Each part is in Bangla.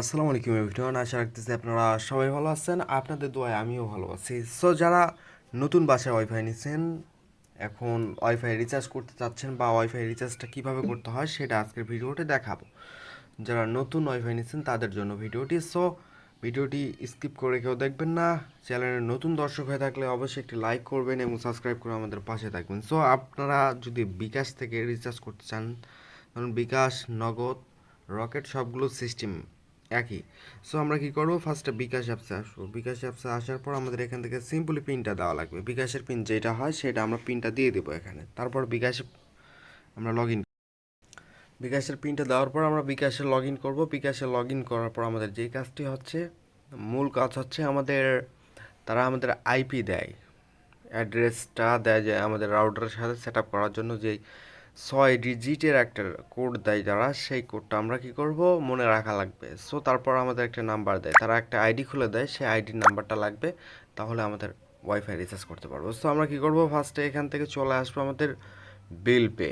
আসসালামু আলাইকুম এভরিওয়ান আশা রাখতেছি আপনারা সবাই ভালো আছেন, আপনাদের দোয়ায় আমিও ভালো আছি। সো যারা নতুন বাসায় ওয়াইফাই নিচ্ছেন, এখন ওয়াইফাই রিচার্জ করতে চাচ্ছেন বা ওয়াইফাই রিচার্জটা কীভাবে করতে হয় সেটা আজকের ভিডিওতে দেখাবো। যারা নতুন ওয়াইফাই নিচ্ছেন, তাদের জন্য ভিডিওটি। সো ভিডিওটি স্কিপ করে কেউ দেখবেন না। চ্যানেলের নতুন দর্শক হয়ে থাকলে অবশ্যই একটি লাইক করবেন এবং সাবস্ক্রাইব করে আমাদের পাশে থাকবেন। সো আপনারা যদি বিকাশ থেকে রিচার্জ করতে চান, ধরুন বিকাশ, নগদ রকেট সবগুলো সিস্টেম একই। সো আমরা কি করব? ফার্স্টে বিকাশ অ্যাপসে আসব। বিকাশ অ্যাপসে আসার পর আমাদের এখান থেকে সিম্পলি পিনটা দেওয়া লাগবে। বিকাশের পিন যেটা হয়, সেটা আমরা পিনটা দিয়ে দেবো এখানে। তারপর বিকাশে, আমরা লগ ইন বিকাশের পিনটা দেওয়ার পর আমরা বিকাশে লগ ইন করব। বিকাশে লগ ইন করার পর আমাদের যেই কাজটি হচ্ছে, মূল কাজ হচ্ছে আমাদের, তারা আমাদের আইপি দেয়। অ্যাড্রেসটা দেয় যে আমাদের রাউটারের সাথে সেট আপ করার জন্য যেই ছয় ডিজিটের একটা কোড দেয় যারা, সেই কোডটা আমরা কি করব? মনে রাখা লাগবে। সো তারপর আমাদের একটা নাম্বার দেয়। তারা একটা আইডি খুলে দেয়, সেই আইডির নাম্বারটা লাগবে, তাহলে আমাদের ওয়াইফাই রিচার্জ করতে পারব। সো আমরা কি করব? ফার্স্টে এখান থেকে চলে আসব আমাদের বিল পে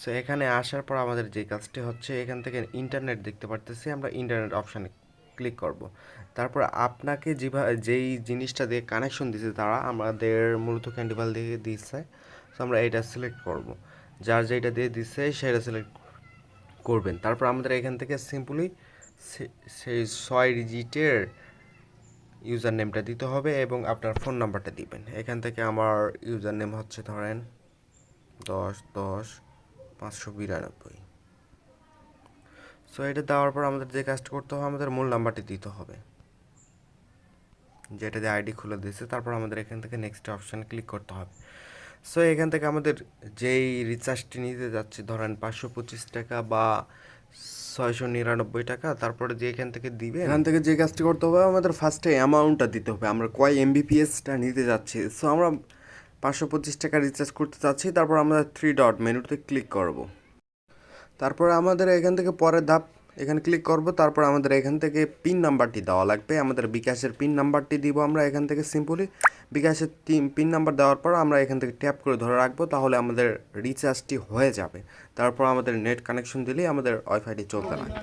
সো এখানে আসার পর আমাদের যে কাজটি হচ্ছে, এখান থেকে ইন্টারনেট দেখতে পারতেছি, আমরা ইন্টারনেট অপশানে ক্লিক করব। তারপর আপনাকে যেভাবে যেই জিনিসটা দিয়ে কানেকশন দিছে তারা, আমাদের মূলত ক্যান্ডিভাল দিয়ে দিচ্ছে সো আমরা এটা সিলেক্ট করব। যার যেটা দিয়ে দিচ্ছে সেটা সিলেক্ট করবেন। তারপর আমাদের এখান থেকে সিম্পলি সেই ছয় ডিজিটের ইউজার নেমটা দিতে হবে এবং আপনার ফোন নাম্বারটা দিবেন। এখান থেকে আমার ইউজার নেম হচ্ছে ধরেন দশ দশ, পাঁচশো বিরানব্বই। সো এটা দেওয়ার পর আমাদের যে কাজটা করতে হবে, আমাদের মূল নাম্বারটি দিতে হবে। যেটা দিয়ে আইডি খুলে দিয়েছে, তারপর আমাদের এখান থেকে নেক্সট অপশানে ক্লিক করতে হবে। সো এখান থেকে আমাদের যেই রিচার্জটি নিতে যাচ্ছে, ধরেন পাঁচশো পঁচিশ টাকা বা ছয়শো নিরানব্বই টাকা, তারপরে যে এখান থেকে দিবে এখান থেকে যে কাজটি করতে হবে, আমাদের ফার্স্টে অ্যামাউন্টটা দিতে হবে। আমরা কয় এমবিপিএসটা নিতে যাচ্ছি। সো আমরা পাঁচশো পঁচিশ টাকা রিচার্জ করতে চাচ্ছি, তারপর আমরা থ্রি ডট মেনুতে ক্লিক করব। তারপরে আমাদের এখান থেকে পরের ধাপ এখানে ক্লিক করব, তারপর আমাদের এখান থেকে পিন নাম্বারটি দেওয়া লাগবে। আমাদের বিকাশের পিন নাম্বারটি দিব আমরা এখান থেকে সিম্পলি বিকাশের পিন নাম্বার দেওয়ার পর আমরা এখান থেকে ট্যাপ করে ধরে রাখব, তাহলে আমাদের রিচার্জটি হয়ে যাবে। তারপর আমাদের নেট কানেকশন দিলেই আমাদের ওয়াইফাইটি চলতে লাগবে।